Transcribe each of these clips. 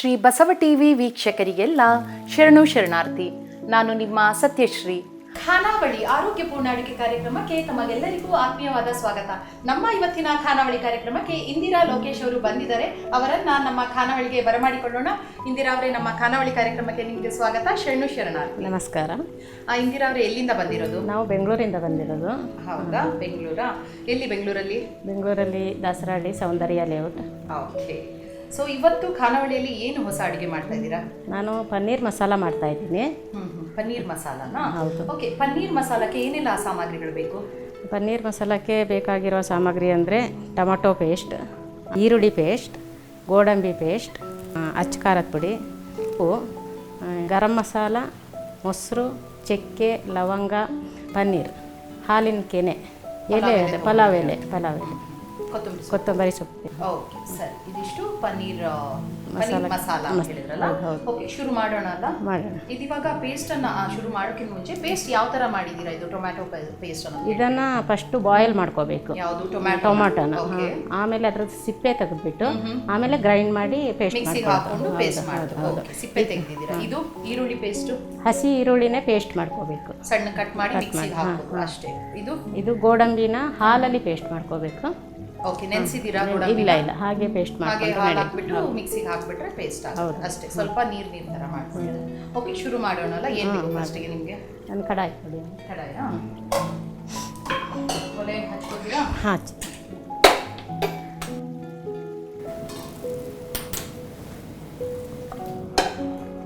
Shri Basava TV ವೀಕ್ಷಕರಿಗೆಲ್ಲ ಶರಣು ಶರಣಾರ್ಥಿ ನಾನು ನಿಮ್ಮ ಸತ್ಯಶ್ರೀ. ಖಾನಾವಳಿ ಆರೋಗ್ಯಪೂರ್ಣ ಅಡುಗೆ ಕಾರ್ಯಕ್ರಮಕ್ಕೆ ತಮಗೆಲ್ಲರಿಗೂ ಆತ್ಮೀಯವಾದ ಸ್ವಾಗತ. ನಮ್ಮ ಇವತ್ತಿನ ಖಾನಾವಳಿ ಕಾರ್ಯಕ್ರಮಕ್ಕೆ ಇಂದಿರಾ ಲೋಕೇಶ್ ಅವರು ಬಂದಿದ್ದಾರೆ. ಅವರನ್ನ ನಮ್ಮ ಖಾನಾವಳಿಗೆ ಬರಮಾಡಿಕೊಳ್ಳೋಣ. ಇಂದಿರಾ ಅವರೇ ನಮ್ಮ ಖಾನಾವಳಿ ಕಾರ್ಯಕ್ರಮಕ್ಕೆ ನಿಮಗೆ ಸ್ವಾಗತ. ಶರಣು ಶರಣಾರ್ಥಿ. ನಮಸ್ಕಾರ. ಆ, ಇಂದಿರಾ ಅವರೇ ಎಲ್ಲಿಂದ ಬಂದಿರೋದು? ನಾವು ಬೆಂಗಳೂರಿಂದ ಬಂದಿರೋದು. ಹೌದಾ? ಬೆಂಗಳೂರಾ? ಎಲ್ಲಿ ಬೆಂಗಳೂರಲ್ಲಿ? ಬೆಂಗಳೂರಲ್ಲಿ Dasarahalli Soundarya layout. Okay. So ಇವತ್ತು ಖಾನಾವಳಿಯಲ್ಲಿ ಏನು ಹೊಸ ಅಡುಗೆ ಮಾಡ್ತಾ ಇದ್ದೀರಾ? ನಾನು ಪನ್ನೀರ್ ಮಸಾಲ ಮಾಡ್ತಾ ಇದ್ದೀನಿ. ಪನ್ನೀರ್ ಮಸಾಲಾನಾ? ಹೌದು. ಓಕೆ ಪನ್ನೀರ್ ಮಸಾಲಕ್ಕೆ ಏನೆಲ್ಲ ಸಾಮಗ್ರಿಗಳು ಬೇಕು? ಪನ್ನೀರ್ ಮಸಾಲಕ್ಕೆ ಬೇಕಾಗಿರೋ ಸಾಮಗ್ರಿ ಅಂದರೆ ಟೊಮೊಟೊ ಪೇಸ್ಟ್ ಈರುಳ್ಳಿ ಪೇಸ್ಟ್ ಗೋಡಂಬಿ ಪೇಸ್ಟ್ ಖಾರದ ಪುಡಿ ಉಪ್ಪು ಗರಂ ಮಸಾಲ ಮೊಸರು ಚಕ್ಕೆ ಲವಂಗ ಪನ್ನೀರ್. ಹಾಲಿನ ಕೆನೆ ಎಲೆ. ಪಲಾವ್ ಎಲೆ ಪಲಾವ್ ಎಲೆ. ಕೊತ್ತಂಬರಿ ಸೊಪ್ಪು. ಕೊತ್ತಂಬರಿ ಸೊಪ್ಪು. ಓಕೆ ಸರಿ. ಇದಿಷ್ಟು ಪನ್ನೀರ್ ಮಸಾಲ- ಪನ್ನೀರ್ ಮಸಾಲ ಅಂತ ಹೇಳಿದ್ರಲ್ಲ. ಓಕೆ ಶುರು ಮಾಡೋಣ ಅಲ್ಲ? ಮಾಡೋಣ. ಇದಿವಾಗ ಪೇಸ್ಟ್ ಅನ್ನ ಶುರು ಮಾಡೋಕ್ಕಿಂತ ಮುಂಚೆ ಪೇಸ್ಟ್ ಯಾವ ತರ ಮಾಡಿದೀರಾ ಇದು ಟೊಮ್ಯಾಟೊ ಪೇಸ್ಟ್ ಅನ್ನ ಇದನ್ನು ಫಸ್ಟ್ ಬಾಯ್ಲ್ ಮಾಡ್ಕೋಬೇಕು. ಯಾವುದು? ಟೊಮ್ಯಾಟೊ ಟೊಮ್ಯಾಟೊನ. ಆಮೇಲೆ ಅದ್ರ ಸಿಪ್ಪೆ ತೆಗೆದ್ಬಿಟ್ಟು ಆಮೇಲೆ ಗ್ರೈಂಡ್ ಮಾಡಿ ಪೇಸ್ಟ್ ಮಿಕ್ಸಿಗೆ ಹಾಕೊಂಡು ಪೇಸ್ಟ್ ಮಾಡೋದು ಓಕೆ ಸಿಪ್ಪೆ ತೆಗೆದಿದ್ದೀರಾ? ಇದು ಈರುಳ್ಳಿ ಪೇಸ್ಟ್ ಹಸಿ ಈರುಳ್ಳಿನೇ ಪೇಸ್ಟ್ ಮಾಡ್ಕೋಬೇಕು. ಸಣ್ಣ ಕಟ್ ಮಾಡಿ ಮಿಕ್ಸಿಗೆ ಹಾಕೋದು ಅಷ್ಟೇ. ಇದು? ಇದು ಗೋಡಂಬಿನ ಹಾಲಲ್ಲಿ ಪೇಸ್ಟ್ ಮಾಡ್ಕೋಬೇಕು. ಓಕೆ ನೆನೆಸಿದ್ದೀರಾ ಇಲ್ಲ ಇಲ್ಲ ಹಾಗೆ ಪೇಸ್ಟ್ ಹಾಗೆ ಹಾಲು ಹಾಕ್ಬಿಟ್ಟು ಮಿಕ್ಸಿಗೆ ಹಾಕ್ಬಿಟ್ರೆ ಪೇಸ್ಟ್ ಆಗುತ್ತೆ. ಅಷ್ಟೇ ಸ್ವಲ್ಪ ನೀರ್ ನೀರ್ ತರ ಮಾಡ್ಕೊಳ್ಳಿ. ಓಕೆ ಶುರು ಮಾಡೋಣಲ್ಲ ಏನು ಬೇಕು ಫಸ್ಟಿಗೆ ನಿಮಗೆ? ನಾನು ಕಡಾಯಿ ಕೊಡಿ. ಕಡಾಯ? ಒಲೆ ಹಚ್ಕೋತೀರಾ? ಹಾಂ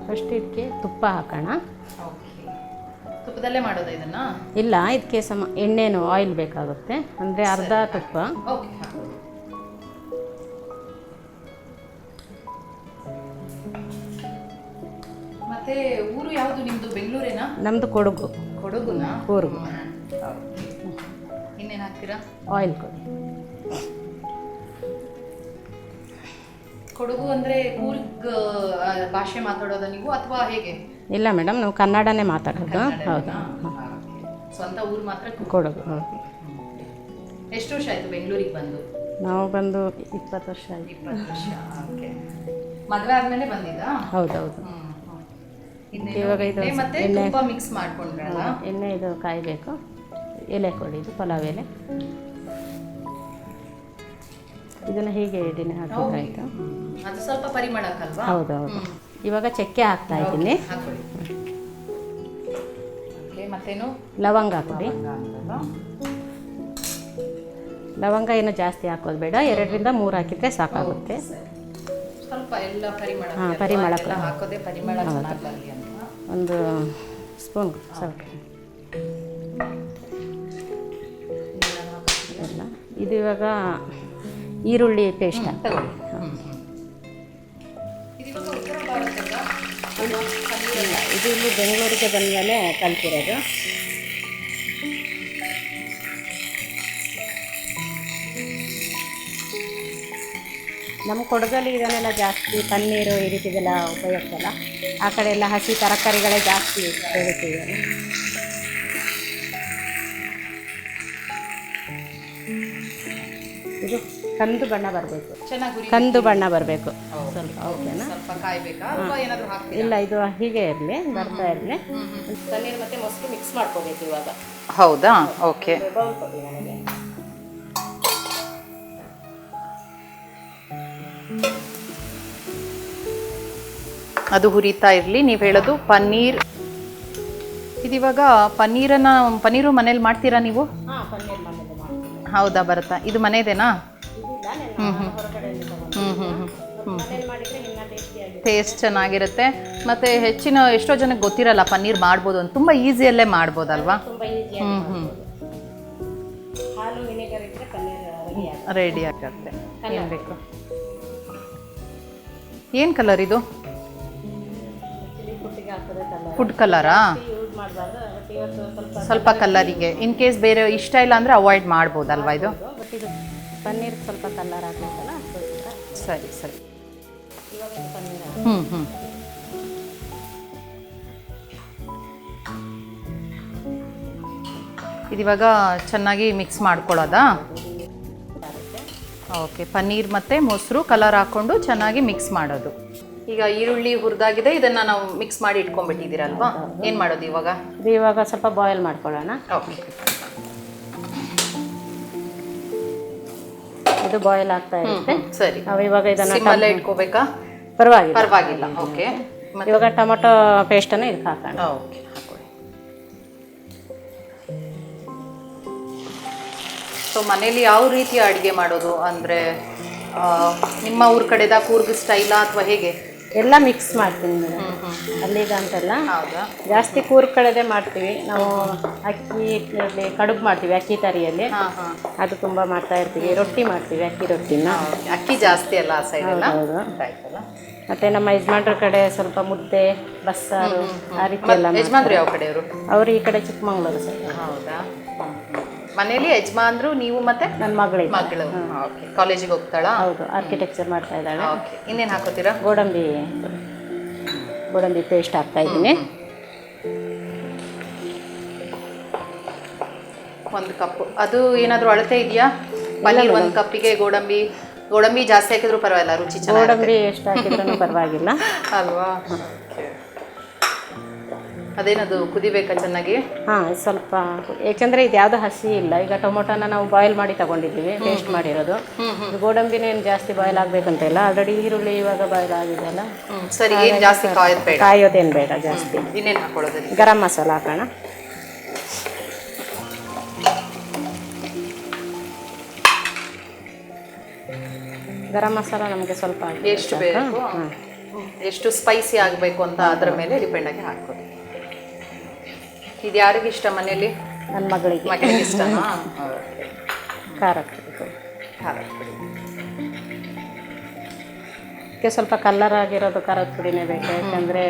ಫಸ್ಟ್ ಇದಕ್ಕೆ ತುಪ್ಪ ಹಾಕೋಣ. ತುಪ್ಪದಲ್ಲೇ ಮಾಡೋದು ಇದನ್ನ? ಇಲ್ಲ ಇದಕ್ಕೆ ಸಮ ಎಣ್ಣೆನು ಆಯಿಲ್ ಬೇಕಾಗುತ್ತೆ. ಅಂದರೆ ಅರ್ಧ ತುಪ್ಪ. ಓಕೆ ಮತ್ತೆ ಊರು ಯಾವುದು ನಿಮ್ಮದು ಬೆಂಗಳೂರೇನಾ? ನಮ್ಮದು ಕೊಡಗು. ಕೊಡಗುನಾ? ಊರು. ಇನ್ನೇನು ಹಾಕ್ತೀರಾ? ಆಯಿಲ್ ಕೊಡಿ. ಕೊಡಗು ಅಂದ್ರೆ ಕೂರ್ಗ್ ಭಾಷೆ ಮಾತಾಡೋದ ನೀವು ಅಥವಾ ಹೇಗೆ? ಇಲ್ಲ ಮೇಡಮ್ ನಾವು ಕನ್ನಡನೇ ಮಾತಾಡೋದು. ಹೌದು. ಸ್ವಂತ ಊರು ಮಾತ್ರ ಕೊಡೋದು. ಹೌದು. ಎಷ್ಟು ವರ್ಷ ಆಯಿತು ಬೆಂಗಳೂರಿಗೆ ಬಂದು? ನಾವು ಬಂದು ಇಪ್ಪತ್ತು ವರ್ಷ ಆಯಿತು. ಇಪ್ಪತ್ತು ವರ್ಷ ಓಕೆ. ಮದುವೆ ಆದ್ಮೇಲೆ ಬಂದಿದ್ದಾ? ಹೌದು ಹೌದು. ಇವಾಗ ಇದು ಎಣ್ಣೆ ಮತ್ತೆ ಎಣ್ಣೆ- ತುಪ್ಪ ಮಿಕ್ಸ್ ಮಾಡ್ಕೊಂಡ್ರಲ್ಲ? ಎಣ್ಣೆ ಇದು ಕಾಯಬೇಕು. ಎಲೆ ಕೊಡಿ ಇದು ಪಲಾವ್ ಎಲೆ. ಇದನ್ನು ಹೀಗೆ ಇದನ್ನ ಹಾಕಬೇಕಾಯ್ತು. ಅದು ಸ್ವಲ್ಪ ಪರಿಮಳಕ್ಕಲ್ವಾ? ಹೌದು ಹೌದು. ಇವಾಗ ಚಕ್ಕೆ ಹಾಕ್ತಾ ಇದ್ದೀನಿ. ಮತ್ತೇನು? ಲವಂಗ ಹಾಕೊಡಿ ಲವಂಗ ಏನು ಜಾಸ್ತಿ ಹಾಕೋದು ಬೇಡ. ಎರಡರಿಂದ ಮೂರು ಹಾಕಿದ್ರೆ ಸಾಕಾಗುತ್ತೆ. ಸ್ವಲ್ಪ ಎಲ್ಲ ಪರಿಮಳ ಹಾ, ಅಲ್ವಾ? ಪರಿಮಳಕ್ಕೆ. ಪರಿಮಳ ಒಂದು ಸ್ಪೂನ್ ಸ್ವಲ್ಪ. ಎಲ್ಲ. ಇದು ಇವಾಗ ಈರುಳ್ಳಿ ಪೇಸ್ಟ್. ಇದು ಇಲ್ಲಿ ಬೆಂಗಳೂರಿಗೆ ಬಂದಮೇಲೆ ಕಲ್ತಿರೋದು. ನಮ್ಮ ಕೊಡಗಲ್ಲಿ ಇದನ್ನೆಲ್ಲ ಜಾಸ್ತಿ ಪನ್ನೀರು ಈ ಉಪಯೋಗಿಸಲ್ಲ. ಆ ಕಡೆ ಎಲ್ಲ ಹಸಿ ತರಕಾರಿಗಳೇ ಜಾಸ್ತಿ ಬೆಳಿತೀವಿ. ಕಂದು ಬಣ್ಣ ಬರಬೇಕು. ಚೆನ್ನಾಗಿ ಕಂದು ಬಣ್ಣ ಬರಬೇಕು. ಸ್ವಲ್ಪ ಓಕೆನಾ? ಸ್ವಲ್ಪ ಕಾಯ್ಬೇಕಾ? ಅಥವಾ ಏನಾದ್ರು ಹಾಕ್ತೀರಾ? ಇಲ್ಲ ಇದು ಹೀಗೆ ಇರಲಿ ಬರ್ತಾ ಇರಲಿ. ಪನ್ನೀರ್ ಮತ್ತೆ ಮೊಸರು ಮಿಕ್ಸ್ ಮಾಡ್ಕೋಬೇಕು ಇವಾಗ. ಹೌದಾ? ಓಕೆ. ಬೌಲ್ ಕೊಡಿ ನನಗೆ. ಅದು ಹುರಿತಾ ಇರಲಿ. ನೀವು ಹೇಳೋದು ಪನ್ನೀರ್. ಇದಿವಾಗ ಪನ್ನೀರನ್ನ ಪನ್ನೀರು ಮನೇಲಿ ಮಾಡ್ತೀರಾ ನೀವು? ಹಾಂ ಪನ್ನೀರ್ ಮನೇಲಿ ಮಾಡ್ತೀನಿ. ಹೌದಾ ಬರುತ್ತಾ? ಇದು ಮನೆದೇನಾ? ಟೇಸ್ಟ್ ಚೆನ್ನಾಗಿರುತ್ತೆ. ಮತ್ತೆ ಹೆಚ್ಚಿನ ಎಷ್ಟೋ ಜನಕ್ಕೆ ಗೊತ್ತಿರಲ್ಲ ಪನ್ನೀರ್ ಮಾಡ್ಬೋದು ಅಂತ. ತುಂಬ ಈಸಿಯಲ್ಲೇ ಮಾಡ್ಬೋದಲ್ವಾ? ಹ್ಞೂ ಹ್ಞೂ ರೆಡಿ ಆಗತ್ತೆ. ಏನು ಬೇಕು? ಏನು ಕಲರ್ ಇದು? ಫುಡ್ ಕಲರಾ ಸ್ವಲ್ಪ ಕಲರಿಗೆ ಇನ್ ಕೇಸ್ ಬೇರೆ ಇಷ್ಟ ಇಲ್ಲ ಅಂದರೆ ಅವಾಯ್ಡ್ ಮಾಡ್ಬೋದಲ್ವಾ ಇದು ಪನ್ನೀರ್ ಸ್ವಲ್ಪ ಕಲರ್ ಆಗಬೇಕಲ್ಲ ಅದಕ್ಕೋಸ್ಕರ ಸರಿ ಸರಿ. ಇವಾಗ ಪನ್ನೀರ್ ಹ್ಞೂ ಹ್ಞೂ ಇದಿವಾಗ ಚೆನ್ನಾಗಿ ಮಿಕ್ಸ್ ಮಾಡ್ಕೊಳ್ಳೋದಾ? ಓಕೆ ಪನ್ನೀರ್ ಮತ್ತು ಮೊಸರು ಕಲರ್ ಹಾಕ್ಕೊಂಡು ಚೆನ್ನಾಗಿ ಮಿಕ್ಸ್ ಮಾಡೋದು. ಈಗ ಈರುಳ್ಳಿ ಹುರಿದಾಗಿದೆ ಇದನ್ನ ನಾವು ಮಿಕ್ಸ್ ಮಾಡಿ ಇಟ್ಕೊಂಡ್ಬಿಟ್ಟಿದ್ದೀರಲ್ವಾ? ಏನು ಮಾಡೋದು ಇವಾಗ? ಇವಾಗ ಸ್ವಲ್ಪ ಬಾಯ್ಲ್ ಮಾಡ್ಕೊಳ್ಳೋಣ. ಓಕೆ ಇದು ಬಾಯ್ಲ್ ಆಗ್ತಾ ಇರುತ್ತೆ. ಸರಿ. ನಾವು ಇವಾಗ ಇದನ್ನ ಸಿಮ್ಮಲ್ಲೇ ಇಟ್ಕೋಬೇಕಾ? ಪರವಾಗಿಲ್ಲ. ಪರವಾಗಿಲ್ಲ ಓಕೆ. ಇವಾಗ ಟೊಮೊಟೊ ಪೇಸ್ಟನ್ನು ಇದಕ್ಕೆ ಹಾಕೋಣ. ಓಕೆ ಸೊ ಮನೇಲಿ ಯಾವ ರೀತಿ ಅಡುಗೆ ಮಾಡೋದು? ಅಂದರೆ ನಿಮ್ಮ ಊರ ಕಡೆದ ಕೂರ್ಗ್ ಸ್ಟೈಲಾ ಅಥವಾ ಹೇಗೆ? ಎಲ್ಲ ಮಿಕ್ಸ್ ಮಾಡ್ತೀನಿ ಮೇಡಮ್. ಅಲ್ಲಿಗ ಅಂತಲ್ಲ. ಜಾಸ್ತಿ ಕೂರ್ ಕಡೆದೇ ಮಾಡ್ತೀವಿ. ನಾವು ಅಕ್ಕಿ ಹಿಟ್ಟಿನಲ್ಲಿ ಕಡುಬು ಮಾಡ್ತೀವಿ ಅಕ್ಕಿ ತರಿಯಲ್ಲಿ. ಅದು ತುಂಬ ಮಾಡ್ತಾ ಇರ್ತೀವಿ. ರೊಟ್ಟಿ ಮಾಡ್ತೀವಿ ಅಕ್ಕಿ ರೊಟ್ಟಿನ. ಅಕ್ಕಿ ಜಾಸ್ತಿ ಅಲ್ಲ ಆ ಸೈಡ್ ಎಲ್ಲ? ಹೌದು ಮತ್ತೆ ನಮ್ಮ ಯಜಮಾನ್ರ ಕಡೆ ಸ್ವಲ್ಪ ಮುದ್ದೆ ಬಸ್ಸಾರು ಆ ರೀತಿ ಎಲ್ಲ ಯಜಮಾನ್ರು ಯಾವ ಕಡೆಯವರು? ಅವರು ಈ ಕಡೆ ಚಿಕ್ಕಮಂಗ್ಳೂರು ಸರ್ ಹೌದಾ? ಮನೇಲಿ ಯಜಮಾನ್ರು ನೀವು ಮತ್ತೆ ನನ್ನ ಮಗಳು. ಮಗಳು ಓಕೆ ಕಾಲೇಜಿಗೆ ಹೋಗ್ತಾಳಾ? ಹೌದು ಆರ್ಕಿಟೆಕ್ಚರ್ ಮಾಡ್ತಾ ಇದ್ದಾಳೆ. ಓಕೆ ಇನ್ನೇನು ಹಾಕೋತೀರಾ? ಗೋಡಂಬಿ ಗೋಡಂಬಿ ಪೇಸ್ಟ್ ಹಾಕ್ತಾ ಇದ್ದೀನಿ. ಒಂದು ಕಪ್ ಅದು ಏನಾದರೂ ಅಳತೆ ಇದೆಯಾ? ಪನ್ನೀರ್ ಒಂದು ಕಪ್ಪಿಗೆ ಗೋಡಂಬಿ. ಗೋಡಂಬಿ ಜಾಸ್ತಿ ಹಾಕಿದ್ರು ಪರವಾಗಿಲ್ಲ ರುಚಿ ಚೆನ್ನಾಗಿ ಗೋಡಂಬಿ ಎಷ್ಟು ಹಾಕಿದ್ರೂ ಪರವಾಗಿಲ್ಲ. ಅಲ್ವಾ? ಅದೇನದು ಕುದಿಬೇಕಾ ಚೆನ್ನಾಗಿ? ಹಾಂ ಸ್ವಲ್ಪ ಯಾಕಂದ್ರೆ ಇದು ಯಾವ್ದು ಹಸಿ ಇಲ್ಲ. ಈಗ ಟೊಮೊಟೊನ ನಾವು ಬಾಯ್ಲ್ ಮಾಡಿ ತಗೊಂಡಿದ್ದೀವಿ ಪೇಸ್ಟ್ ಮಾಡಿರೋದು. ಇದು ಗೋಡಂಬಿನ ಏನು ಜಾಸ್ತಿ ಬಾಯ್ಲ್ ಆಗಬೇಕಂತ ಇಲ್ಲ. ಆಲ್ರೆಡಿ ಈರುಳ್ಳಿ ಇವಾಗ ಬಾಯ್ಲ್ ಆಗಿದೆ ಅಲ್ಲ? ಸರಿ ಏನು ಜಾಸ್ತಿ ಕಾಯೋದು ಬೇಡ. ಕಾಯೋದೇನು ಬೇಡ ಜಾಸ್ತಿ. ಇನ್ನೇನು ಹಾಕೊಳ್ಳೋದು ಗರಂ ಮಸಾಲ ಹಾಕೋಣ. ಗರಂ ಮಸಾಲ ನಮಗೆ ಸ್ವಲ್ಪ ಎಷ್ಟು ಬೇಕು. ಎಷ್ಟು ಸ್ಪೈಸಿ ಆಗಬೇಕು ಅಂತ ಅದರ ಮೇಲೆ ಡಿಪೆಂಡ್ ಆಗಿ ಹಾಕೋದು ಇದು ಯಾರಿಗೆ ಇಷ್ಟ ಮನೆಯಲ್ಲಿ? ನನ್ನ ಮಗಳಿಗೆ. ಮಗಳಿಗೆ ಇಷ್ಟನಾ? ಖಾರ ಹಾಕ್ಬೇಕು. ಖಾರದ ಪುಡಿ ಸ್ವಲ್ಪ ಕಲ್ಲರ್ ಆಗಿರೋದು ಖಾರದ ಪುಡಿನೇ ಬೇಕು. ಯಾಕಂದರೆ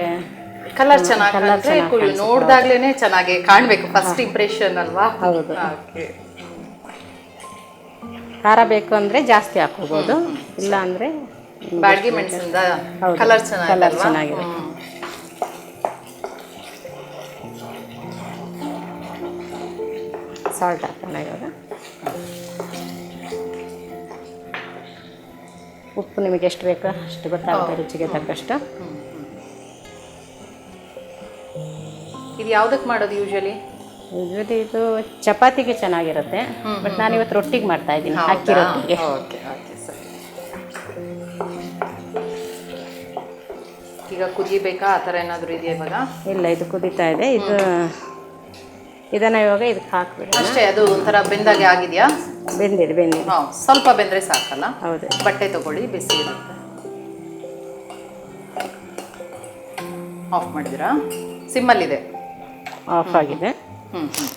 ಕಲರ್ ಚೆನ್ನಾಗಿ ನೋಡ್ದಾಗ್ಲೇನೆ ಚೆನ್ನಾಗಿ ಕಾಣಬೇಕು. ಫಸ್ಟ್ ಇಂಪ್ರೆಷನ್ ಅಲ್ವಾ? ಹೌದು. ಖಾರ ಬೇಕು ಅಂದರೆ ಜಾಸ್ತಿ ಹಾಕೋಬೋದು ಇಲ್ಲ ಅಂದರೆ ಬಾಡಿಗೆ ಮೆಣಸಿಂದ ಕಲರ್ ಚೆನ್ನಾಗಿ ಕಲರ್ ಚೆನ್ನಾಗಿದೆ. ಸಾಲ್ಟ್ ಹಾಕೋಣ ಇವಾಗ. ಉಪ್ಪು ನಿಮಗೆ ಎಷ್ಟು ಬೇಕೋ ಅಷ್ಟು ಗೊತ್ತಾಗುತ್ತೆ ರುಚಿಗೆ ತಕ್ಕಷ್ಟು. ಇದು ಯಾವ್ದಕ್ಕೆ ಮಾಡೋದು ಯೂಶಲಿ ಯೂಶ್ವಲಿ ಇದು ಚಪಾತಿಗೆ ಚೆನ್ನಾಗಿರುತ್ತೆ ಬಟ್ ನಾನು ಇವತ್ತು ರೊಟ್ಟಿಗೆ ಮಾಡ್ತಾ ಇದ್ದೀನಿ ಅಕ್ಕಿ ರೊಟ್ಟಿಗೆ. ಓಕೆ ಓಕೆ ಸರಿ. ಈಗ ಕುದಿಬೇಕಾ ಆ ಥರ ಏನಾದರೂ ಇದೆಯಾ ಇವಾಗ? ಇಲ್ಲ ಇದು ಕುದೀತಾ ಇದೆ. ಇದು ಇದನ್ನು ಇವಾಗ ಇದಕ್ಕೆ ಹಾಕ್ಬಿಡಿ ಅಷ್ಟೇ ಅದು ಒಂಥರ ಬೆಂದಾಗೆ ಆಗಿದೆಯಾ? ಬೆಂದಿದೆ ಬೆಂದಿದೆ. ಹಾಂ ಸ್ವಲ್ಪ ಬೆಂದರೆ ಸಾಕಲ್ಲ? ಹೌದು. ಬಟ್ಟೆ ತಗೊಳ್ಳಿ ಬಿಸಿ ಇರುತ್ತೆ. ಆಫ್ ಮಾಡಿದಿರಾ ಸಿಮ್ಮಲ್ಲಿದೆ. ಆಫ್ ಆಗಿದೆ. ಹ್ಞೂ ಹ್ಞೂ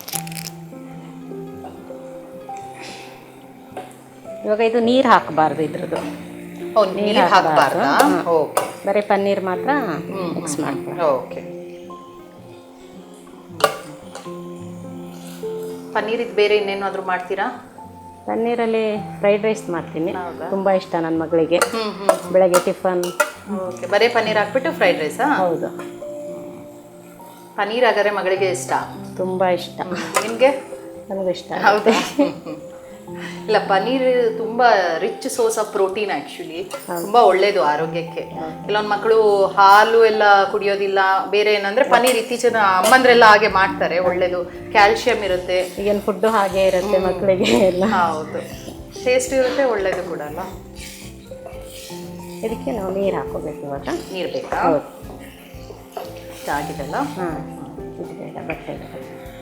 ಇವಾಗ ಇದು ನೀರು ಹಾಕಬಾರ್ದು ಇದ್ರದ್ದು. ಓ ನೀರು ಹಾಕಬಾರ್ದು. ಓಕೆ. ಬರೀ ಪನ್ನೀರ್ ಮಾತ್ರ ಮಿಕ್ಸ್ ಮಾಡ್ಕೊಳ್ಳಿ ಓಕೆ. ಪನ್ನೀರ್ ಇದು ಬೇರೆ ಇನ್ನೇನಾದರೂ ಮಾಡ್ತೀರಾ? ಪನ್ನೀರಲ್ಲಿ ಫ್ರೈಡ್ ರೈಸ್ ಮಾಡ್ತೀನಿ. ತುಂಬಾ ತುಂಬ ಇಷ್ಟ ನನ್ನ ಮಗಳಿಗೆ. ಬೆಳಗ್ಗೆ ಟಿಫನ್ ಓಕೆ ಬರೀ ಪನ್ನೀರ್ ಹಾಕ್ಬಿಟ್ಟು ಫ್ರೈಡ್ ರೈಸಾ ಹೌದು. ಪನ್ನೀರ್ ಹಾಗಾದ್ರೆ ಮಗಳಿಗೆ ಇಷ್ಟ? ತುಂಬ ಇಷ್ಟ. ನಿಮಗೆ? ನನಗೂ ಇಷ್ಟ. ಹೌದಾ? ಇಲ್ಲ ಪನ್ನೀರ್ ತುಂಬಾ rich source of protein actually ತುಂಬಾ ಒಳ್ಳೇದು ಆರೋಗ್ಯಕ್ಕೆ. ಕೆಲವೊಂದು ಮಕ್ಕಳು ಹಾಲು ಎಲ್ಲ ಕುಡಿಯೋದಿಲ್ಲ ಬೇರೆ ಏನಂದ್ರೆ ಪನ್ನೀರ್ ಇತ್ತೀಚಿನ ಅಮ್ಮಂದ್ರೆಲ್ಲ ಹಾಗೆ ಮಾಡ್ತಾರೆ ಒಳ್ಳೇದು. ಕ್ಯಾಲ್ಸಿಯಂ ಇರುತ್ತೆ. ಈಗಿನ ಫುಡ್ ಹಾಗೆ ಇರುತ್ತೆ ಮಕ್ಕಳಿಗೆ ಎಲ್ಲ. ಹೌದು. ಟೇಸ್ಟ್ ಇರುತ್ತೆ ಒಳ್ಳೇದು ಕೂಡ ಅಲ್ಲ ಇದಕ್ಕೆ ನಾವು ನೀರು ಹಾಕೋಬೇಕು ಇವಾಗ. ನೀರು ಬೇಕಾ? ಹೌದು. ಆಗಿದೆಲ್ಲ ಹಾಂ. ಇದು ಬೇಡ ಬಟ್ಟೆ ಬೇಡ.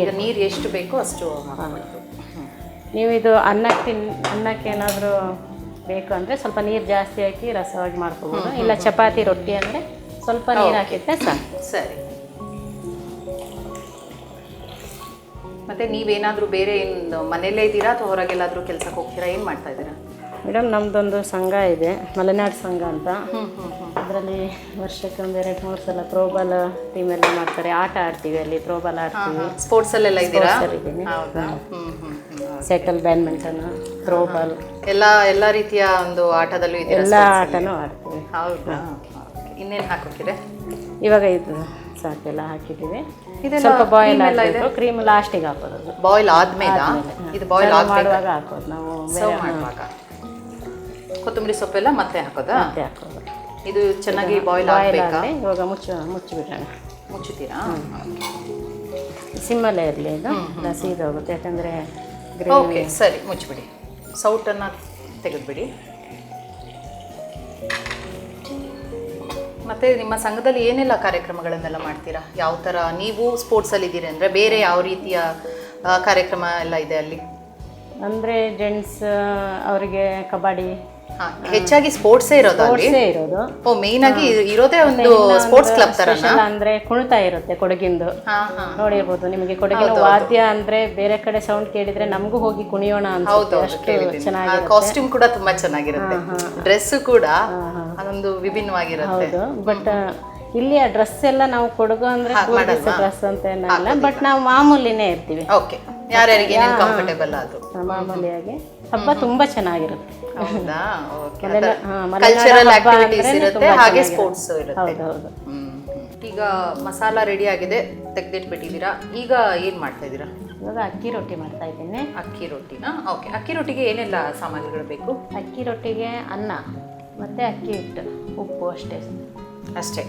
ಈಗ ನೀರು ಎಷ್ಟು ಬೇಕೋ ಅಷ್ಟು ನೀವು ಇದು ಅನ್ನಕ್ಕೆ ತಿನ್ ಅನ್ನಕ್ಕೆ ಏನಾದರೂ ಬೇಕು ಅಂದರೆ ಸ್ವಲ್ಪ ನೀರು ಜಾಸ್ತಿ ಹಾಕಿ ರಸವಾಗಿ ಮಾಡ್ಕೋಬೋದು. ಇಲ್ಲ ಚಪಾತಿ ರೊಟ್ಟಿ ಅಂದರೆ ಸ್ವಲ್ಪ ನೀರು ಹಾಕಿದ್ರೆ ಸಾಕು. ಸರಿ. ಮತ್ತೆ ನೀವೇನಾದರೂ ಬೇರೆ ಏನು ಮನೆಯಲ್ಲೇ ಇದ್ದೀರಾ ಅಥವಾ ಹೊರಗೆಲ್ಲಾದರೂ ಕೆಲಸಕ್ಕೆ ಹೋಗ್ತೀರಾ? ಏನು ಮಾಡ್ತಾ ಇದ್ದೀರಾ? ಮೇಡಮ್ ನಮ್ಮದೊಂದು ಸಂಘ ಇದೆ ಮಲೆನಾಡು ಸಂಘ ಅಂತ. ಅದರಲ್ಲಿ ವರ್ಷಕ್ಕೆ ಒಂದು ಎರಡು ಮೂರು ಸಲ ಥ್ರೋಬಾಲ್ ಟೀಮ್ ಎಲ್ಲ ಮಾಡ್ತಾರೆ. ಆಟ ಆಡ್ತೀವಿ ಅಲ್ಲಿ ಥ್ರೋಬಾಲ್ ಆಡ್ತೀವಿ. ಸ್ಪೋರ್ಟ್ಸ್ ಅಲ್ಲೆಲ್ಲ ಇದ್ದೀರಾ? ಇದ್ದೀನಿ. ಸೆಟಲ್ ಬ್ಯಾಡ್ಮಿಂಟನ್ ಥ್ರೋಬಾಲ್ ಎಲ್ಲ ಎಲ್ಲ ರೀತಿಯ ಒಂದು ಆಟದಲ್ಲೂ ಇದೆ ಎಲ್ಲ ಆಟನೂ ಆಡ್ತೀವಿ. ಹೌದಾ? ಇನ್ನೇನು ಹಾಕೋಕಿದೆ ಇವಾಗ ಇದು ಸಾಕೆಲ್ಲ ಹಾಕಿದ್ದೀವಿ. ಸ್ವಲ್ಪ ಬಾಯ್ಲ್ ಆಗಬೇಕು ಕ್ರೀಮ್ ಲಾಸ್ಟಿಗೆ ಹಾಕೋದು. ಬಾಯ್ಲ್ ಆದ್ಮೇಲೆ? ಇದು ಬಾಯ್ಲ್ ಮಾಡುವಾಗ ಹಾಕೋದು ನಾವು. ಸರ್ವ್ ಮಾಡುವಾಗ? ಕೊತ್ತಂಬರಿ ಸೊಪ್ಪೆಲ್ಲ ಮತ್ತೆ ಹಾಕೋದಾ? ಮತ್ತೆ ಹಾಕೋದು. ಇದು ಚೆನ್ನಾಗಿ ಬಾಯ್ಲ್ ಬಾಯ್ಲ್ ಆಗಬೇಕಾ? ಇವಾಗ ಮುಚ್ಚು ಮುಚ್ಚಿಬಿಡೋಣ. ಮುಚ್ಚುತ್ತೀರಾ? ಸಿಮ್ಮಲ್ಲೇ ಇರಲಿ ಇದು. ಇಲ್ಲ ಸೀದೋಗುತ್ತೆ ಯಾಕಂದರೆ ಓಕೆ ಸರಿ ಮುಚ್ಚಿಬಿಡಿ. ಸೌಟನ್ನು ತೆಗೆದುಬಿಡಿ. ಮತ್ತೆ ನಿಮ್ಮ ಸಂಘದಲ್ಲಿ ಏನೆಲ್ಲ ಕಾರ್ಯಕ್ರಮಗಳನ್ನೆಲ್ಲ ಮಾಡ್ತೀರಾ? ಯಾವ ಥರ ನೀವು ಸ್ಪೋರ್ಟ್ಸಲ್ಲಿ ಇದ್ದೀರಿ ಅಂದರೆ ಬೇರೆ ಯಾವ ರೀತಿಯ ಆ, ಕಾರ್ಯಕ್ರಮ ಎಲ್ಲ ಇದೆ ಅಲ್ಲಿ? ಅಂದರೆ ಜೆಂಟ್ಸ್ ಅವರಿಗೆ ಕಬಡ್ಡಿ ಹೆಚ್ಚಾಗಿ ಸ್ಪೋರ್ಟ್ಸ್ ಇರೋದು ಸ್ಪೋರ್ಟ್ಸೇ ಇರೋದು. ಓ ಮೇನ್ ಆಗಿ ಇರೋದೇ ಒಂದು ಸ್ಪೋರ್ಟ್ಸ್ ಕ್ಲಬ್ ತರ ಅಂದ್ರೆ ಕುಣಿತಾ ಇರುತ್ತೆ ಕೊಡಗಿಂದು. ನೋಡಿರ್ಬೋದು ನಿಮಗೆ ಕೊಡಗಿನ ವಾದ್ಯ ಅಂದ್ರೆ ಬೇರೆ ಕಡೆ ಸೌಂಡ್ ಕೇಳಿದ್ರೆ ನಮಗೂ ಹೋಗಿ ಕುಣಿಯೋಣ ಅನ್ಸುತ್ತೆ. ಅಷ್ಟು ಚೆನ್ನಾಗಿ ಕಾಸ್ಟ್ಯೂಮ್ ಕೂಡ ತುಂಬಾ ಚೆನ್ನಾಗಿರುತ್ತೆ. ಡ್ರೆಸ್ ಕೂಡ ಅದೊಂದು ವಿಭಿನ್ನವಾಗಿರುತ್ತೆ. ಹೌದು ಬಟ್ ಇಲ್ಲಿ ಆ ಡ್ರೆಸ್ ಎಲ್ಲ ನಾವು ಕೊಡಗು ಅಂದ್ರೆ ಡ್ರೆಸ್ ಅಂತ ಏನಲ್ಲ ಬಟ್ ನಾವು ಮಾಮೂಲಿನೇ ಇರ್ತೀವಿ. ಓಕೆ ಯಾರ್ಯಾರಿಗೆ ಏನೇನು ಕಂಫರ್ಟೇಬಲ್ ಆದ್ರು. ಮಾಮೂಲಿಯಾಗಿ. ಹಬ್ಬ ತುಂಬಾ ಚೆನ್ನಾಗಿರುತ್ತೆ. ಹೌದಾ? ಕಲ್ಚರಲ್ ಆಕ್ಟಿವಿಟೀಸ್ ಇರುತ್ತೆ ಹಾಗೆ. ಸ್ಪೋರ್ಟ್ಸ್ ಇರುತ್ತೆ. ಹೌದು ಹೌದು. ಈಗ ಮಸಾಲ ರೆಡಿ ಆಗಿದೆ ತೆಗೆದಿಟ್ಬಿಟ್ಟಿದ್ದೀರಾ? ಈಗ ಏನ್ ಮಾಡ್ತಾ ಇದ್ದೀರಾ? ಇವಾಗ ಅಕ್ಕಿ ರೊಟ್ಟಿ ಮಾಡ್ತಾ ಇದ್ದೀನಿ. ಅಕ್ಕಿ ರೊಟ್ಟಿನ ಓಕೆ ಅಕ್ಕಿ ರೊಟ್ಟಿಗೆ ಏನೆಲ್ಲ ಸಾಮಗ್ರಿಗಳು ಬೇಕು? ಅಕ್ಕಿ ರೊಟ್ಟಿಗೆ ಅನ್ನ ಮತ್ತೆ ಅಕ್ಕಿ ಹಿಟ್ಟು ಉಪ್ಪು ಅಷ್ಟೇ. ಅಷ್ಟೇ.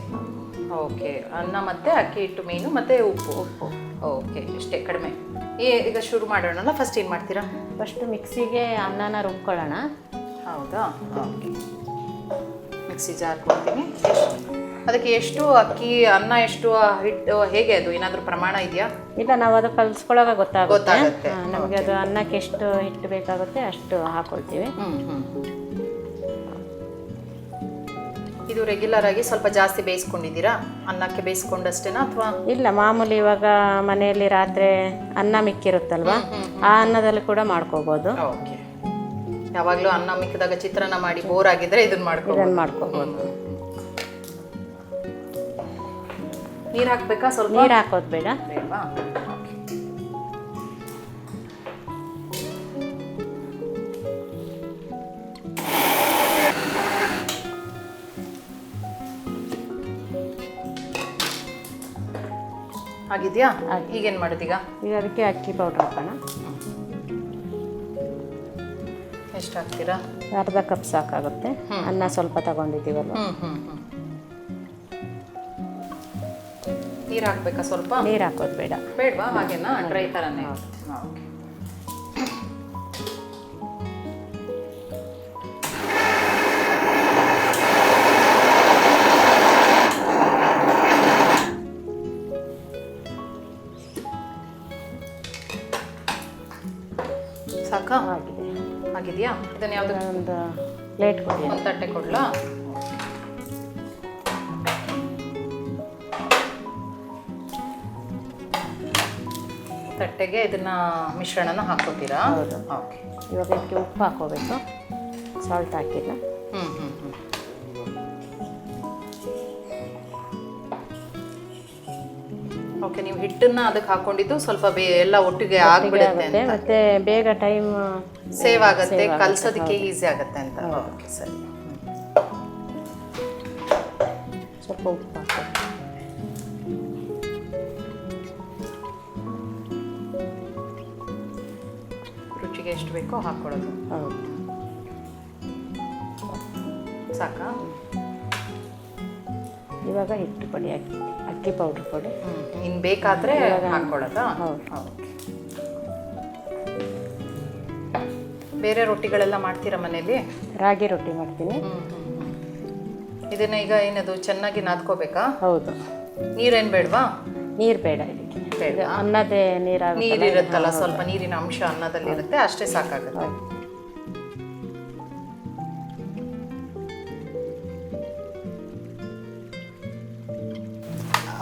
ಓಕೆ ಅನ್ನ ಮತ್ತೆ ಅಕ್ಕಿ ಹಿಟ್ಟು ಮೀನು ಮತ್ತೆ ಉಪ್ಪು ಉಪ್ಪು. ಓಕೆ ಇಷ್ಟೇ ಕಡಿಮೆ. ಏ ಈಗ ಶುರು ಮಾಡೋಣಲ್ಲ ಫಸ್ಟ್ ಏನು ಮಾಡ್ತೀರಾ? ಫಸ್ಟ್ ಮಿಕ್ಸಿಗೆ ಅನ್ನನ ರುಬ್ಕೊಳ್ಳೋಣ. ಹೌದಾ? ಓಕೆ. ಮಿಕ್ಸಿ ಜಾರ್ ಕೊಡ್ತೀನಿ. ಅದಕ್ಕೆ ಎಷ್ಟು ಅಕ್ಕಿ ಅನ್ನ ಎಷ್ಟು ಹಿಟ್ಟು ಹೇಗೆ ಅದು? ಏನಾದರೂ ಪ್ರಮಾಣ ಇದೆಯಾ? ಇಲ್ಲ ನಾವು ಅದು ಕಲ್ಸ್ಕೊಳ್ಳೋವಾಗ ಗೊತ್ತಾಗುತ್ತೆ. ನಮಗೆ ಅದು ಅನ್ನಕ್ಕೆ ಎಷ್ಟು ಹಿಟ್ಟು ಬೇಕಾಗುತ್ತೆ ಅಷ್ಟು ಹಾಕೊಳ್ತೀವಿ. ಹ್ಞೂ ಹ್ಞೂ ಇದು ರೆಗ್ಯುಲರ್ ಆಗಿ ಸ್ವಲ್ಪ ಜಾಸ್ತಿ ಬೇಯಿಸ್ಕೊಂಡಿದ್ದೀರಾ? ಅನ್ನಕ್ಕೆ ಬೇಯಿಸ್ಕೊಂಡಷ್ಟೇನಾ ಅಥವಾ? ಇಲ್ಲ ಮಾಮೂಲಿ ಇವಾಗ ಮನೆಯಲ್ಲಿ ರಾತ್ರಿ ಅನ್ನ ಮಿಕ್ಕಿರುತ್ತಲ್ವಾ? ಆ ಅನ್ನದಲ್ಲಿ ಕೂಡ ಮಾಡ್ಕೋಬಹುದು ಓಕೆ. ಯಾವಾಗಲೂ ಅನ್ನ ಮಿಕ್ಕಿದಾಗ ಚಿತ್ರಾನ್ನ ಮಾಡಿ ಬೋರ್ ಆಗಿದ್ರೆ ಇದನ್ನ ಮಾಡ್ಕೊ ಮಾಡ್ಕೋಬಹುದು ಮಾಡ್ಕೋಬೋದು. ನೀರು ಹಾಕ್ಬೇಕಾ ಸ್ವಲ್ಪ? ನೀರು ಹಾಕೋದು ಬೇಡ. ಬೇಡವಾ? ಆಗಿದ್ಯಾ? ಈಗೇನು ಮಾಡೋದೀಗ? ಈಗ ಅದಕ್ಕೆ ಅಕ್ಕಿ ಪೌಡ್ರ್ ಹಾಕೋಣ. ಎಷ್ಟು ಹಾಕ್ತೀರಾ? ಅರ್ಧ ಕಪ್ ಸಾಕಾಗುತ್ತೆ. ಅನ್ನ ಸ್ವಲ್ಪ ತಗೊಂಡಿದ್ದೀವಲ್ಲ ನೀರು ಹಾಕ್ಬೇಕಾ ಸ್ವಲ್ಪ? ನೀರು ಹಾಕೋದು ಬೇಡ. ಬೇಡವಾ? ಹಾಗೇನಾ? ಡ್ರೈ ಥರನೇ ಪ್ಲೇಟ್ ಕೊಡಿ ಒಂದು ತಟ್ಟೆ ಕೊಡ್ಲಾ? ತಟ್ಟೆಗೆ ಇದನ್ನ ಮಿಶ್ರಣನ ಹಾಕೋತೀರಾ ಹೌದು. ಓಕೆ. ಇವಾಗ ಇದಕ್ಕೆ ಉಪ್ಪು ಹಾಕೋಬೇಕು ಸಾಲ್ಟ್ ಹಾಕಿಲ್ಲ. ಓಕೆ ನೀವು ಹಿಟ್ಟನ್ನ ಅದಕ್ಕೆ ಹಾಕೊಂಡಿದ್ದು ಸ್ವಲ್ಪ ಬೇ ಎಲ್ಲ ಒಟ್ಟಿಗೆ ಆಗ್ಬಿಡುತ್ತೆ ಅಂತ. ಮತ್ತೆ ಬೇಗ ಟೈಮ್ ಸೇವ್ ಆಗುತ್ತೆ ಕಲ್ಸೋದಕ್ಕೆ ಈಸಿ ಆಗುತ್ತೆ ಅಂತ. ಓಕೆ ಸರಿ. ಸ್ವಲ್ಪ ಉಪ್ಪು ರುಚಿಗೆ ಎಷ್ಟು ಬೇಕೋ ಹಾಕೊಳ್ಳೋದು ಸಾಕಾ? ಇವಾಗ ಹಿಟ್ಟು ಪಡಿ ಅಕ್ಕಿ ಅಕ್ಕಿ ಪೌಡ್ರ್ ಪುಡಿ ಹ್ಮ್ ಇನ್ನು ಬೇಕಾದ್ರೆ ಹೌದು. ಬೇರೆ ರೊಟ್ಟಿಗಳೆಲ್ಲ ಮಾಡ್ತೀರಾ ಮನೆಯಲ್ಲಿ? ರಾಗಿ ರೊಟ್ಟಿ ಮಾಡ್ತೀನಿ. ಇದನ್ನ ಈಗ ಏನದು ಚೆನ್ನಾಗಿ ನಾದ್ಕೋಬೇಕಾ? ಹೌದು. ನೀರೇನು ಬೇಡವಾ? ನೀರು ಬೇಡ ಇದಕ್ಕೆ. ಬೇಡ ಅನ್ನದೇ ನೀರಾಗುತ್ತೆ ನೀರಿರುತ್ತಲ್ಲ ಸ್ವಲ್ಪ ನೀರಿನ ಅಂಶ ಅನ್ನದಲ್ಲಿ ಇರುತ್ತೆ ಅಷ್ಟೇ ಸಾಕಾಗುತ್ತೆ.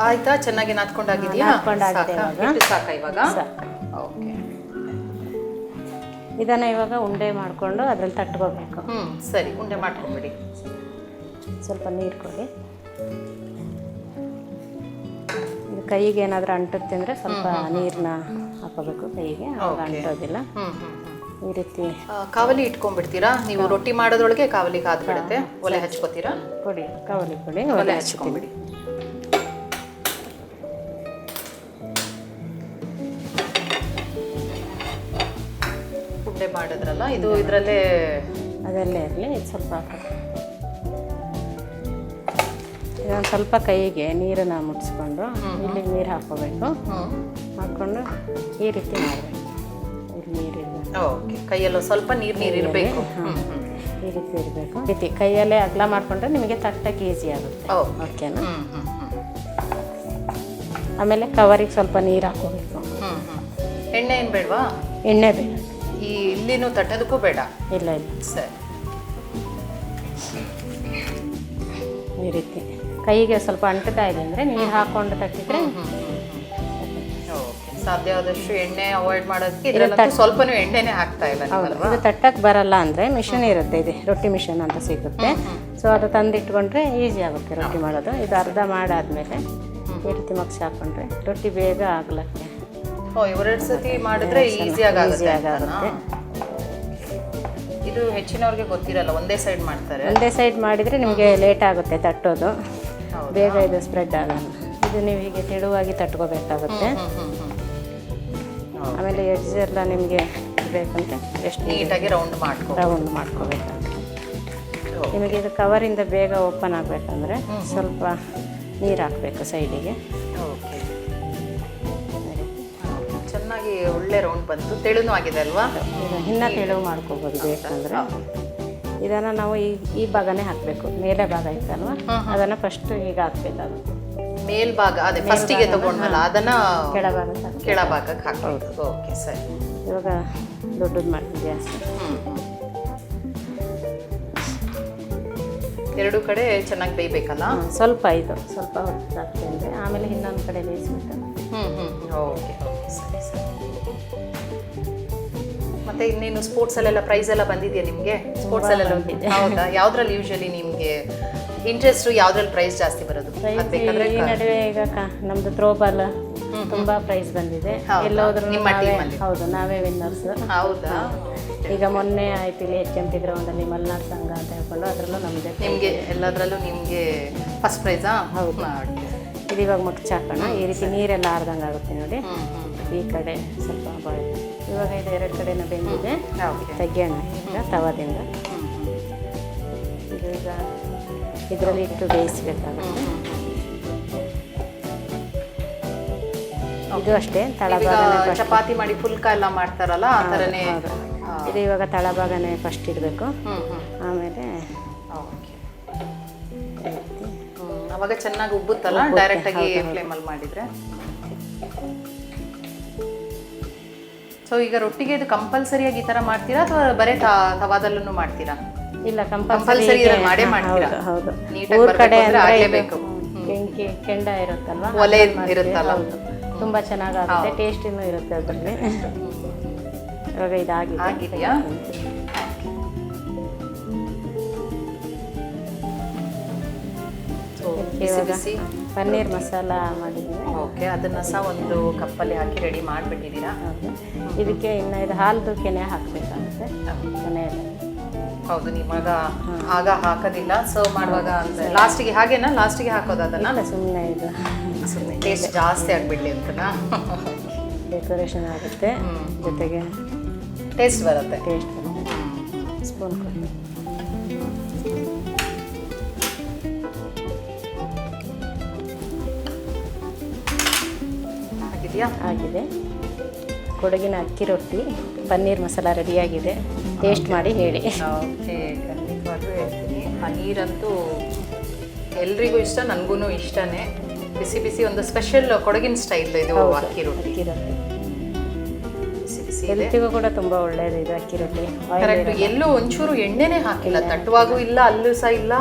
ಆಯ್ತಾ? ಚೆನ್ನಾಗಿ ನಾದ್ಕೊಂಡಾಗಿದೆಯಾ ನಾದ್ಕೊಂಡಾಗಿದೆ? ಇವಾಗ. ಇವಾಗ? ಸಾಕು. ಓಕೆ. ಇದನ್ನು ಇವಾಗ ಉಂಡೆ ಮಾಡಿಕೊಂಡು ಅದ್ರಲ್ಲಿ ತಟ್ಕೋಬೇಕು. ಹ್ಮ್ ಸರಿ ಉಂಡೆ ಮಾಡ್ಕೊಂಬಿಡಿ. ಸ್ವಲ್ಪ ನೀರು ಕೊಡಿ. ಇದು ಕೈಗೆ ಏನಾದರೂ ಅಂಟುತ್ತೆ ಅಂದರೆ ಸ್ವಲ್ಪ ನೀರನ್ನ ಹಾಕೋಬೇಕು ಕೈಗೆ ಅಂಟೋದಿಲ್ಲ. ಹ್ಮ್ ಹ್ಮ್ ಹ್ಮ್. ಈ ರೀತಿ. ಆ, ಕಾವಲಿ ಇಟ್ಕೊಂಡ್ಬಿಡ್ತೀರಾ? ನೀವು ರೊಟ್ಟಿ ಮಾಡೋದ್ರೊಳಗೆ ಕಾವಲಿ ಕಾದ್ಬಿಡುತ್ತೆ ಒಲೆ ಹಚ್ಕೋತೀರಾ? ಕೊಡಿ ಕಾವಲಿ ಕೊಡಿ ಒಲೆ ಹಚ್ಕೊಂಡ್ಬಿಡಿ ಇದು ಇದರಲ್ಲೇ ಅದಲ್ಲೇ ಇರಲಿ ಇದು ಸ್ವಲ್ಪ ಇದೊಂದು ಸ್ವಲ್ಪ ಕೈಗೆ ನೀರನ್ನು ಮುಟ್ಸ್ಕೊಂಡು ಇಲ್ಲಿ ನೀರು ಹಾಕೋಬೇಕು ಹಾಕ್ಕೊಂಡು ಈ ರೀತಿ ಮಾಡಬೇಕು. ಇಲ್ಲಿ ನೀರಿಲ್ಲ ಓಕೆ ಕೈಯಲ್ಲೂ ಸ್ವಲ್ಪ ನೀರು ನೀರು ಇರಬೇಕು. ಈ ರೀತಿ ಇರಬೇಕು. ರೀತಿ ಕೈಯಲ್ಲೇ ಅಗಲ ಮಾಡಿಕೊಂಡ್ರೆ ನಿಮಗೆ ತಟ್ಟಕ್ಕೆ ಈಸಿ ಆಗುತ್ತೆ. ಓಕೆನಾ? ಆಮೇಲೆ ಕವರಿಗೆ ಸ್ವಲ್ಪ ನೀರು ಹಾಕೋಬೇಕು ಎಣ್ಣೆ ಏನು ಬೇಡವಾ? ಎಣ್ಣೆ ಬೇಡ. ಈ ಇಲ್ಲಿನೂ ತಟ್ಟೋದಕ್ಕೂ ಬೇಡ. ಇಲ್ಲ ಇಲ್ಲ. ಸರಿ. ಈ ರೀತಿ. ಕೈಗೆ ಸ್ವಲ್ಪ ಅಂಟುತ್ತಾ ಇದೆ ಅಂದರೆ ನೀರು ಹಾಕ್ಕೊಂಡು ತಟ್ಟಿದ್ರೆ ಓಕೆ. ಸಾಧ್ಯವಾದಷ್ಟು ಎಣ್ಣೆ ಅವಾಯ್ಡ್ ಮಾಡೋದಕ್ಕೆ ಇದರಲ್ಲಂತೂ ಸ್ವಲ್ಪನೂ ಎಣ್ಣೆನೇ ಹಾಕ್ತಾ ಇಲ್ಲ ಹೌದು ಇದು ತಟ್ಟಕ್ಕೆ ಬರಲ್ಲ ಅಂದರೆ ಮಿಷನ್ ಇರುತ್ತೆ ಇದೆ ರೊಟ್ಟಿ ಮಿಷನ್ ಅಂತ ಸಿಗುತ್ತೆ. ಸೊ ಅದು ತಂದಿಟ್ಕೊಂಡ್ರೆ ಈಸಿ ಆಗುತ್ತೆ ರೊಟ್ಟಿ ಮಾಡೋದು. ಇದು ಅರ್ಧ ಮಾಡಾದ್ಮೇಲೆ ಈ ರೀತಿ ಮಗ್ಸಿ ಹಾಕ್ಕೊಂಡ್ರೆ ರೊಟ್ಟಿ ಬೇಗ ಆಗ್ಲಕ್ಕೆ ಓ ಇವರೆರಡು ಸತಿ ಮಾಡಿದ್ರೆ ಈಸಿಯಾಗಿ ಆಗುತ್ತೆ ಇದು ಹೆಚ್ಚಿನವ್ರಿಗೆ ಗೊತ್ತಿರಲ್ಲ ಒಂದೇ ಸೈಡ್ ಮಾಡ್ತಾರೆ. ಒಂದೇ ಸೈಡ್ ಮಾಡಿದರೆ ನಿಮಗೆ ಲೇಟ್ ಆಗುತ್ತೆ ತಟ್ಟೋದು. ಬೇಗ ಇದು ಸ್ಪ್ರೆಡ್ ಆಗಲ್ಲ. ಇದು ನೀವು ಹೀಗೆ ತೆಳುವಾಗಿ ತಟ್ಕೋಬೇಕಾಗುತ್ತೆ. ಆಮೇಲೆ ಎಡ್ಜ್ ಎಲ್ಲ ನಿಮಗೆ ಬೇಕಂತ ಎಷ್ಟು ನೀಟಾಗಿ ರೌಂಡ್ ಮಾಡ್ಕೊ ರೌಂಡ್ ಮಾಡ್ಕೋಬೇಕಾಗುತ್ತೆ. ನಿಮಗೆ ಇದು ಕವರಿಂದ ಬೇಗ ಓಪನ್ ಆಗಬೇಕಂದ್ರೆ ಸ್ವಲ್ಪ ನೀರು ಹಾಕಬೇಕು ಸೈಡಿಗೆ ರೌಂಡ್ ಬಂತು. ತೆಳುನು ಆಗಿದೆ ಅಲ್ವಾ? ಇನ್ನ ತೆಳು ಮಾಡ್ಕೋಬಹುದು ಬೇಕಂದ್ರೆ. ಇದನ್ನು ನಾವು ಈ ಈ ಭಾಗನೇ ಹಾಕಬೇಕು. ಮೇಲೆ ಭಾಗ ಐತಲ್ವಾ ಅದನ್ನು ಫಸ್ಟ್ ಈಗ ಹಾಕ್ಬೇಕಾಗುತ್ತೆ. ಮೇಲ್ಭಾಗ ಅದೇ ಫಸ್ಟಿಗೆ ತಗೊಂಡ್ವಲ್ಲ ಅದನ್ನ ಕೆಳಭಾಗ. ಕೆಳಭಾಗಕ್ಕೆ ಹಾಕ್ಬೇಕು. ಓಕೆ ಸರಿ. ಇವಾಗ ದೊಡ್ಡದು ಗ್ಯಾಸ್ ಹ್ಮ್ ಎರಡು ಕಡೆ ಚೆನ್ನಾಗಿ ಬೇಯಬೇಕಲ್ಲ? ಸ್ವಲ್ಪ ಇದು ಸ್ವಲ್ಪ ಹೊತ್ತು ಹಾಕ್ತೀನಿ. ಆಮೇಲೆ ಇನ್ನೊಂದು ಕಡೆ ಬೇಯಿಸ್ಬಿಟ್ಟು. ಹ್ಮ್ ಹ್ಮ್. ಓಕೆ ಓಕೆ ಸರಿ ಸರಿ. ಮತ್ತೆ ಇನ್ನೇನು ಸ್ಪೋರ್ಟ್ಸ್ ಅಲ್ಲೆಲ್ಲ ಪ್ರೈಸ್ ಎಲ್ಲ ಬಂದಿದೆಯಾ ನಿಮಗೆ? ಸ್ಪೋರ್ಟ್ಸ್ ಅಲ್ಲೆಲ್ಲ ಬಂದಿದೆ. ಹೌದಾ? ಯಾವ್ದ್ರಲ್ಲಿ ಯೂಶಲಿ ನಿಮಗೆ ಇಂಟ್ರೆಸ್ಟ್ ಯಾವ್ದ್ರಲ್ಲಿ ಪ್ರೈಸ್ ಜಾಸ್ತಿ ಬರೋದು? ಅದ್ ಬೇಕಾದ್ರೆ ಈ ನಡುವೆ ಈಗ ಕ ನಮ್ಮದು ಥ್ರೋಬಾಲ್ ತುಂಬಾ ಪ್ರೈಸ್ ಬಂದಿದೆ. ಹೌದಾ? ಎಲ್ಲೋದ್ರೂ ನಿಮ್ಮ ನಾವೇ team ಅಲ್ಲಿ? ಹೌದು ನಾವೇ ವಿನ್ನರ್ಸ್ ಹೌದಾ? ಈಗ ಮೊನ್ನೆ ಆಯ್ತು ಇಲ್ಲಿ ಎಚ್ ಎಂ ಗ್ರೌಂಡಲ್ಲಿ ಮಲ್ನಾಡ್ ಸಂಘ ಅಂತ ಹೇಳ್ಕೊಂಡು ಅದರಲ್ಲೂ ನಮ್ಮದೇ ನಿಮಗೆ ಎಲ್ಲದರಲ್ಲೂ ನಿಮಗೆ ಫಸ್ಟ್ ಪ್ರೈಸಾ ಹೌದು. ಇದು ಇವಾಗ ಮುಟ್ಟಿ ಹಾಕೋಣ ಈ ರೀತಿ ನೀರೆಲ್ಲ ಆರ್ದಂಗೆ ಆಗುತ್ತೆ ನೋಡಿ. ಹ್ಮ್ ಹ್ಮ್. ಈ ಕಡೆ ಸ್ವಲ್ಪ ಬಾಯ್ ಇವಾಗ ಇದು ಎರಡು ಕಡೆನೂ ಬೆಂದಿದೆ. ತೆಗೆಯೋಣ ಈಗ ತವದಿಂದ. ಇದೀಗ ಇದು ಈಗ ಇದರಲ್ಲಿ ಇಟ್ಟು ಬೇಯಿಸ್ಬೇಕಾಗುತ್ತೆ. ಇದು ಅಷ್ಟೇ ತಳಭಾಗ ಚಪಾತಿ ಮಾಡಿ ಫುಲ್ಕ ಎಲ್ಲ ಮಾಡ್ತಾರಲ್ಲ ಆ ಥರನೇ ಇದು ಇವಾಗ ತಳಭಾಗನೇ ಫಸ್ಟ್ ಇಡಬೇಕು. ಆಮೇಲೆ ಅವಾಗ ಚೆನ್ನಾಗಿ ಉಬ್ಬುತ್ತಲ್ಲ ಡೈರೆಕ್ಟಾಗಿ ಫ್ಲೇಮಲ್ಲಿ ಮಾಡಿದ್ರೆ? ಸೊ ಈಗ ರೊಟ್ಟಿಗೆ ಇದು ಕಂಪಲ್ಸರಿಯಾಗಿ ಈ ತರ ಮಾಡ್ತೀರಾ ಅಥವಾ ಬರೇ ತ- ತವಾದಲ್ಲೂ ಮಾಡ್ತೀರಾ? ಇಲ್ಲ ಕಂಪಲ್ಸರಿ ಮಾಡೇ ಮಾಡ್ತೀರಾ? ಹೌದು ಊರ್ ಕಡೆ ಆಗ್ಲೇಬೇಕು. ಬೆಂಕಿ ಕೆಂಡ ಇರುತ್ತಲ್ವಾ? ಒಲೆ ಇರುತ್ತಲ್ಲ. ತುಂಬಾ ಚೆನ್ನಾಗಾಗುತ್ತೆ. ಟೇಸ್ಟಿನೂ ಇರುತ್ತೆ ಅದರಲ್ಲಿ. ಇವಾಗ ಇದಾಗಿದೆ. ಆಗಿದೆಯಾ? ಬಿಸಿ. ಪನ್ನೀರ್ ಮಸಾಲ ಮಾಡಿದ್ದೀನಿ ಓಕೆ ಅದನ್ನು ಸಹ ಒಂದು ಕಪ್ಪಲ್ಲಿ ಹಾಕಿ ರೆಡಿ ಮಾಡಿಬಿಟ್ಟಿದ್ದೀರಾ? ಇದಕ್ಕೆ ಇನ್ನು ಇದು ಹಾಲ್ದು ಕೆನೆ ಹಾಕಬೇಕಾಗುತ್ತೆ ಮನೆಯಲ್ಲಿ. ಹೌದು ನಿಮಗ ಆಗ ಹಾಕೋದಿಲ್ಲ ಸರ್ವ್ ಮಾಡುವಾಗ ಅಂದರೆ ಲಾಸ್ಟಿಗೆ ಹಾಗೇನಾ? ಲಾಸ್ಟಿಗೆ ಹಾಕೋದು ಅದನ್ನ? ಸುಮ್ಮನೆ ಇದು. ಸುಮ್ಮನೆ ಟೇಸ್ಟ್ ಜಾಸ್ತಿ ಆಗಿಬಿಡ್ಲಿ ಅಂತನಾ? ಡೆಕೋರೇಷನ್ ಆಗುತ್ತೆ. ಜೊತೆಗೆ ಟೇಸ್ಟ್ ಬರುತ್ತೆ. ಟೇಸ್ಟ್ ಸ್ಪೂನ್ ಕೊಡಿ ಆಗಿದೆ. ಕೊಡಗಿನ ಅಕ್ಕಿ ರೊಟ್ಟಿ ಪನ್ನೀರ್ ಮಸಾಲ ರೆಡಿಯಾಗಿದೆ ಟೇಸ್ಟ್ ಮಾಡಿ ಹೇಳಿ. ಓಕೆ ಖಂಡಿತವಾಗ್ಲೂ ಹೇಳ್ತೀನಿ. ಪನ್ನೀರಂತೂ ಎಲ್ರಿಗೂ ಇಷ್ಟ ನನಗೂ ಇಷ್ಟನೇ. ಬಿಸಿ ಬಿಸಿ ಒಂದು ಸ್ಪೆಷಲ್ ಕೊಡಗಿನ ಸ್ಟೈಲ್ ಇದು ಅಕ್ಕಿ ರೊಟ್ಟಿ. ಅಕ್ಕಿ ಹೆಲ್ತಿಗೂ ಕೂಡ ತುಂಬ ಒಳ್ಳೆಯದು ಇದು ಅಕ್ಕಿ ರೊಟ್ಟಿ. ಕರೆಕ್ಟ್ ಎಲ್ಲೂ ಒಂಚೂರು ಎಣ್ಣೆನೇ ಹಾಕಿಲ್ಲ. ತಟ್ಟುವಾಗೂ ಇಲ್ಲ ಅಲ್ಲೂ ಸಹ ಇಲ್ಲ.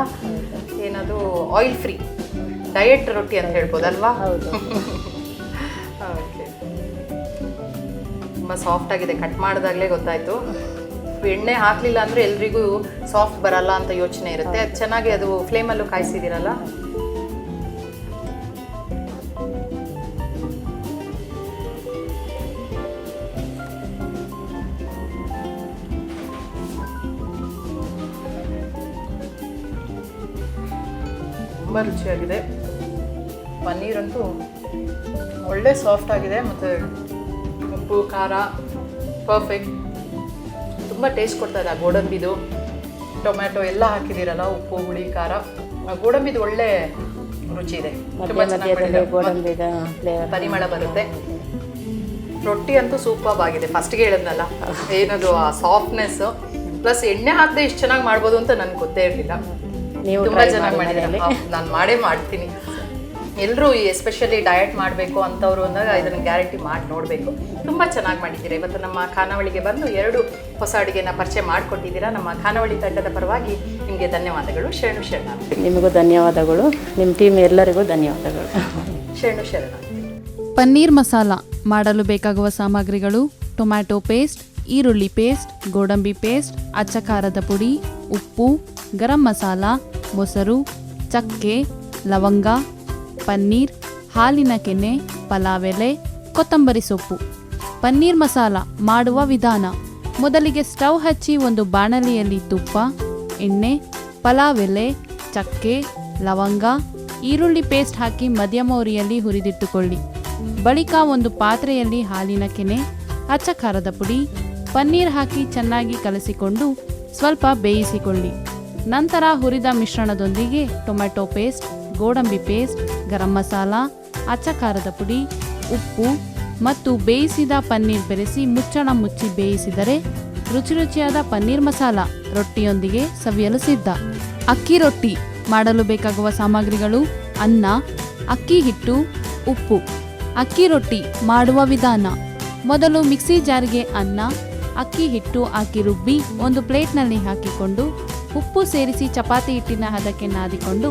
ಏನದು ಆಯಿಲ್ ಫ್ರೀ ಡಯಟ್ ರೊಟ್ಟಿ ಅಂತ ಹೇಳ್ಬೋದಲ್ವಾ? ಹೌದು. ತುಂಬ ಸಾಫ್ಟ್ ಆಗಿದೆ. ಕಟ್ ಮಾಡಿದಾಗಲೇ ಗೊತ್ತಾಯ್ತು. ಎಣ್ಣೆ ಹಾಕಲಿಲ್ಲ ಅಂದರೆ ಎಲ್ರಿಗೂ ಸಾಫ್ಟ್ ಬರಲ್ಲ ಅಂತ ಯೋಚನೆ ಇರುತ್ತೆ. ಅದು ಚೆನ್ನಾಗಿ ಅದು ಫ್ಲೇಮಲ್ಲೂ ಕಾಯಿಸಿದಿರಲ್ಲ? ತುಂಬ ರುಚಿಯಾಗಿದೆ. ಪನ್ನೀರಂತೂ ಒಳ್ಳೆ ಸಾಫ್ಟ್ ಆಗಿದೆ ಮತ್ತು ಉಪ್ಪು ಖಾರ ಪರ್ಫೆಕ್ಟ್ ತುಂಬ ಟೇಸ್ಟ್ ಕೊಡ್ತಾ ಇದೆ ಆ ಗೋಡಂಬಿದು. ಟೊಮ್ಯಾಟೊ ಎಲ್ಲ ಹಾಕಿದ್ದೀರಲ್ಲ ಉಪ್ಪು ಹುಳಿ ಖಾರ. ಆ, ಗೋಡಂಬಿದು ಒಳ್ಳೆ ರುಚಿ ಇದೆ. ತುಂಬಾ ಚೆನ್ನಾಗಿ. ಪರಿಮಳ ಬರುತ್ತೆ. ರೊಟ್ಟಿ ಅಂತೂ ಸೂಪರ್ ಆಗಿದೆ. ಫಸ್ಟ್ಗೆ ಹೇಳಿದ್ನಲ್ಲ ಏನದು ಆ ಸಾಫ್ಟ್ನೆಸ್ ಪ್ಲಸ್ ಎಣ್ಣೆ ಹಾಕದೆ ಇಷ್ಟು ಚೆನ್ನಾಗಿ ಮಾಡ್ಬೋದು ಅಂತ ನನ್ಗೆ ಗೊತ್ತೇ ಇರಲಿಲ್ಲ. ನೀವು ತುಂಬಾ ಚೆನ್ನಾಗಿ ಮಾಡಿ ನಾನು ಮಾಡೇ ಮಾಡ್ತೀನಿ. ಎಲ್ಲರೂ ಎಸ್ಪೆಷಲಿ ಡಯಟ್ ಮಾಡಬೇಕು ಅಂತವ್ರು ಅಂದಾಗ ಇದನ್ನು ಗ್ಯಾರಂಟಿ ಮಾಡಿ ನೋಡಬೇಕು. ತುಂಬ ಚೆನ್ನಾಗಿ ಮಾಡಿದ್ದೀರಾ. ಇವತ್ತು ನಮ್ಮ ಖಾನಾವಳಿಗೆ ಬಂದು ಎರಡು ಹೊಸ ಅಡುಗೆನ ಪರಿಚಯ ಮಾಡಿಕೊಟ್ಟಿದ್ದೀರಾ ನಮ್ಮ ಖಾನಾವಳಿ ತಂಡದ ಪರವಾಗಿ ನಿಮಗೆ ಧನ್ಯವಾದಗಳು. ಶರಣು ಶರಣ. ನಿಮಗೂ ಧನ್ಯವಾದಗಳು. ನಿಮ್ಮ ಟೀಮ್ ಎಲ್ಲರಿಗೂ ಧನ್ಯವಾದಗಳು. ಶರಣು ಶರಣ. ಪನ್ನೀರ್ ಮಸಾಲ. ಮಾಡಲು ಬೇಕಾಗುವ ಸಾಮಗ್ರಿಗಳು ಟೊಮ್ಯಾಟೊ ಪೇಸ್ಟ್ ಈರುಳ್ಳಿ ಪೇಸ್ಟ್ ಗೋಡಂಬಿ ಪೇಸ್ಟ್ ಅಚ್ಚ ಖಾರದ ಪುಡಿ ಉಪ್ಪು ಗರಂ ಮಸಾಲ ಮೊಸರು ಚಕ್ಕೆ ಲವಂಗ ಪನ್ನೀರ್, ಹಾಲಿನ ಕೆನೆ ಪಲಾವ್ ಎಲೆ ಕೊತ್ತಂಬರಿ ಸೊಪ್ಪು. ಪನ್ನೀರ್ ಮಸಾಲ ಮಾಡುವ ವಿಧಾನ. ಮೊದಲಿಗೆ ಸ್ಟವ್ ಹಚ್ಚಿ ಒಂದು ಬಾಣಲಿಯಲ್ಲಿ ತುಪ್ಪ, ಎಣ್ಣೆ ಪಲಾವ್ ಎಲೆ ಚಕ್ಕೆ, ಲವಂಗ, ಈರುಳ್ಳಿ ಪೇಸ್ಟ್ ಹಾಕಿ ಮಧ್ಯಮ ಉರಿಯಲ್ಲಿ ಹುರಿದಿಟ್ಟುಕೊಳ್ಳಿ. ಬಳಿಕ ಒಂದು ಪಾತ್ರೆಯಲ್ಲಿ ಹಾಲಿನ ಕೆನೆ, ಅಚ್ಚ ಖಾರದ ಪುಡಿ, ಪನ್ನೀರ್ ಹಾಕಿ ಚೆನ್ನಾಗಿ ಕಲಸಿಕೊಂಡು ಸ್ವಲ್ಪ ಬೇಯಿಸಿಕೊಳ್ಳಿ. ನಂತರ ಹುರಿದ ಮಿಶ್ರಣದೊಂದಿಗೆ ಟೊಮೆಟೊ ಪೇಸ್ಟ್ ಗೋಡಂಬಿ ಪೇಸ್ಟ್, ಗರಂ ಮಸಾಲ ಅಚ್ಚ ಖಾರದ ಪುಡಿ, ಉಪ್ಪು ಮತ್ತು ಬೇಯಿಸಿದ ಪನ್ನೀರ್ ಬೆರೆಸಿ ಮುಚ್ಚಣ ಮುಚ್ಚಿ ಬೇಯಿಸಿದರೆ ರುಚಿ ರುಚಿಯಾದ ಪನ್ನೀರ್ ಮಸಾಲ ರೊಟ್ಟಿಯೊಂದಿಗೆ ಸವಿಯಲು ಸಿದ್ಧ. ಅಕ್ಕಿ ರೊಟ್ಟಿ ಮಾಡಲು ಬೇಕಾಗುವ ಸಾಮಗ್ರಿಗಳು ಅನ್ನ, ಅಕ್ಕಿ ಹಿಟ್ಟು, ಉಪ್ಪು. ಅಕ್ಕಿ ರೊಟ್ಟಿ ಮಾಡುವ ವಿಧಾನ. ಮೊದಲು ಮಿಕ್ಸಿ ಜಾರ್ಗೆ ಅನ್ನ, ಅಕ್ಕಿ ಹಿಟ್ಟು ಹಾಕಿ ರುಬ್ಬಿ ಒಂದು ಪ್ಲೇಟ್ನಲ್ಲಿ ಹಾಕಿಕೊಂಡು ಉಪ್ಪು ಸೇರಿಸಿ ಚಪಾತಿ ಹಿಟ್ಟಿನ ಹದಕ್ಕೆ ನಾದಿಕೊಂಡು